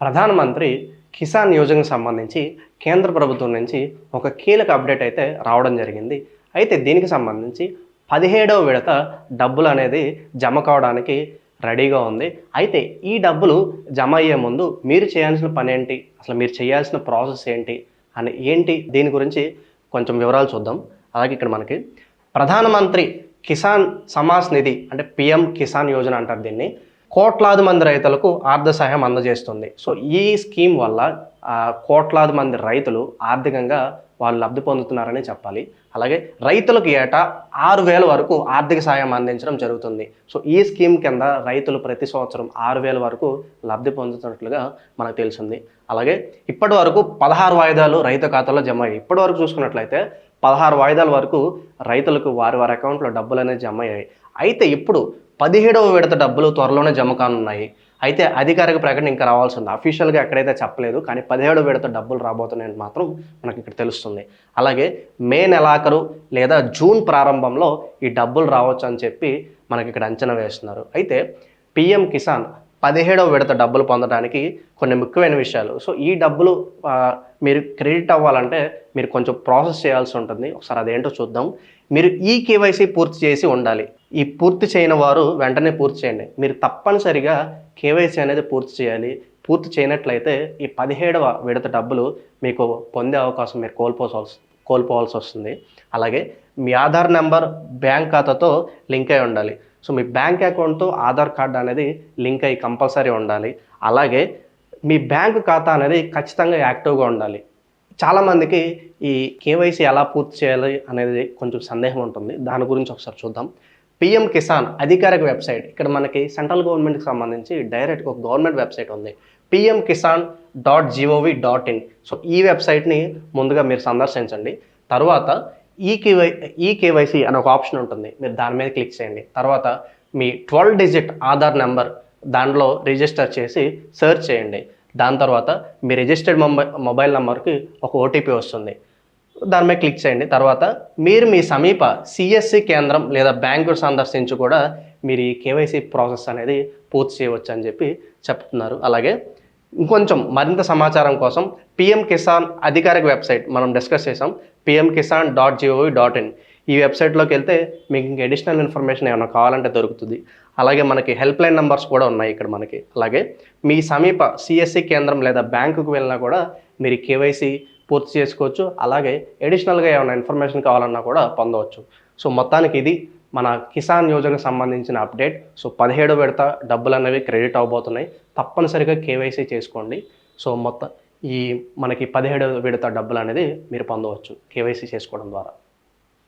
ప్రధానమంత్రి కిసాన్ యోజనకు సంబంధించి కేంద్ర ప్రభుత్వం నుంచి ఒక కీలక అప్డేట్ అయితే రావడం జరిగింది. అయితే దీనికి సంబంధించి పదిహేడవ విడత డబ్బులు అనేది జమ కావడానికి రెడీగా ఉంది. అయితే ఈ డబ్బులు జమ అయ్యే ముందు మీరు చేయాల్సిన పని ఏంటి? అసలు మీరు చేయాల్సిన ప్రాసెస్ ఏంటి? అని ఏంటి? దీని గురించి కొంచెం వివరాలు చూద్దాం. అలాగే ఇక్కడ మనకి ప్రధానమంత్రి కిసాన్ సమాస్ నిధి అంటే పిఎం కిసాన్ యోజన అంటారు దీన్ని. కోట్లాది మంది రైతులకు ఆర్థిక సహాయం అందజేస్తుంది. సో ఈ స్కీమ్ వల్ల కోట్లాది మంది రైతులు ఆర్థికంగా వాళ్ళు లబ్ధి పొందుతున్నారని చెప్పాలి. అలాగే రైతులకు ఏటా ఆరు వేల వరకు ఆర్థిక సాయం అందించడం జరుగుతుంది. సో ఈ స్కీమ్ కింద రైతులు ప్రతి సంవత్సరం ఆరు వేల వరకు లబ్ధి పొందుతున్నట్లుగా మనకు తెలిసింది అలాగే ఇప్పటి వరకు పదహారు వాయిదాలు రైతు ఖాతాలో జమ అయ్యాయి. ఇప్పటి వరకు చూసుకున్నట్లయితే పదహారు వాయిదాల వరకు రైతులకు వారి వారి అకౌంట్లో డబ్బులు అనేది జమ అయ్యాయి. అయితే ఇప్పుడు పదిహేడవ విడత డబ్బులు త్వరలోనే జమ కానున్నాయి. అయితే అధికారిక ప్రకటన ఇంకా రావాల్సి ఉంది అఫీషియల్గా ఎక్కడైతే చెప్పలేదు కానీ పదిహేడవ విడత డబ్బులు రాబోతున్నాయని మాత్రం మనకి ఇక్కడ తెలుస్తుంది. అలాగే మే నెలాఖరు లేదా జూన్ ప్రారంభంలో ఈ డబ్బులు రావచ్చు అని చెప్పి మనకి ఇక్కడ అంచనా వేస్తున్నారు. అయితే పిఎం కిసాన్ పదిహేడవ విడత డబ్బులు పొందడానికి కొన్ని ముఖ్యమైన విషయాలు. సో ఈ డబ్బులు మీరు క్రెడిట్ అవ్వాలంటే మీరు కొంచెం ప్రాసెస్ చేయాల్సి ఉంటుంది. ఒకసారి అదేంటో చూద్దాం. మీరు ఈ కేవైసీ పూర్తి చేసి ఉండాలి. ఈ పూర్తి చేయని వారు వెంటనే పూర్తి చేయండి. మీరు తప్పనిసరిగా కేవైసీ అనేది పూర్తి చేయాలి. పూర్తి చేయనట్లయితే ఈ పదిహేడవ విడత డబ్బులు మీకు పొందే అవకాశం మీరు కోల్పోవాల్సి కోల్పోవాల్సి వస్తుంది. అలాగే మీ ఆధార్ నెంబర్ బ్యాంక్ ఖాతాతో లింక్ అయి ఉండాలి. సో మీ బ్యాంక్ అకౌంట్తో ఆధార్ కార్డు అనేది లింక్ అయ్యి కంపల్సరీ ఉండాలి. అలాగే మీ బ్యాంక్ ఖాతా అనేది ఖచ్చితంగా యాక్టివ్గా ఉండాలి. చాలామందికి ఈ కేవైసీ ఎలా పూర్తి చేయాలి అనేది కొంచెం సందేహం ఉంటుంది. దాని గురించి ఒకసారి చూద్దాం. పిఎం కిసాన్ అధికారిక వెబ్సైట్. ఇక్కడ మనకి సెంట్రల్ గవర్నమెంట్కి సంబంధించి డైరెక్ట్ ఒక గవర్నమెంట్ వెబ్సైట్ ఉంది. PM Kisan dot G O V dot in. So ఈ వెబ్సైట్ని ముందుగా మీరు సందర్శించండి. తర్వాత ఈ కేవై ఈ కేవైసీ అనే ఒక ఆప్షన్ ఉంటుంది. మీరు దాని మీద క్లిక్ చేయండి. తర్వాత మీ ట్వెల్వ్ డిజిట్ ఆధార్ నెంబర్ దాంట్లో రిజిస్టర్ చేసి సెర్చ్ చేయండి. దాని తర్వాత మీ రిజిస్టర్డ్ మొబైల్ మొబైల్ నెంబర్కి ఒక ఓటీపీ వస్తుంది. దాని మీద క్లిక్ చేయండి. తర్వాత మీరు మీ సమీప సిఎస్సి కేంద్రం లేదా బ్యాంకు సందర్శించి కూడా మీరు ఈ కేవైసీ ప్రాసెస్ అనేది పూర్తి చేయవచ్చు అని చెప్పి చెప్తున్నారు. అలాగే ఇంకొంచెం మరింత సమాచారం కోసం పిఎం కిసాన్ అధికారిక వెబ్సైట్ మనం డిస్కస్ చేసాం PM Kisan dot G O V dot in. ఈ వెబ్సైట్లోకి వెళ్తే మీకు ఇంకా అడిషనల్ ఇన్ఫర్మేషన్ ఏమైనా కావాలంటే దొరుకుతుంది. అలాగే మనకి హెల్ప్ లైన్ నెంబర్స్ కూడా ఉన్నాయి ఇక్కడ మనకి. అలాగే మీ సమీప సిఎస్సి కేంద్రం లేదా బ్యాంకుకు వెళ్ళినా కూడా మీరు కేవైసీ పూర్తి చేసుకోవచ్చు. అలాగే అడిషనల్గా ఏమైనా ఇన్ఫర్మేషన్ కావాలన్నా కూడా పొందవచ్చు. సో మొత్తానికి ఇది. మన కిసాన్ యోజనకు సంబంధించిన అప్డేట్. సో పదిహేడు విడత డబ్బులు అనేవి క్రెడిట్ అవబోతున్నాయి. తప్పనిసరిగా కేవైసీ చేసుకోండి. సో మొత్తం ఈ మనకి పదిహేడు విడత డబ్బులు అనేది మీరు పొందవచ్చు. కేవైసీ చేసుకోవడం ద్వారా.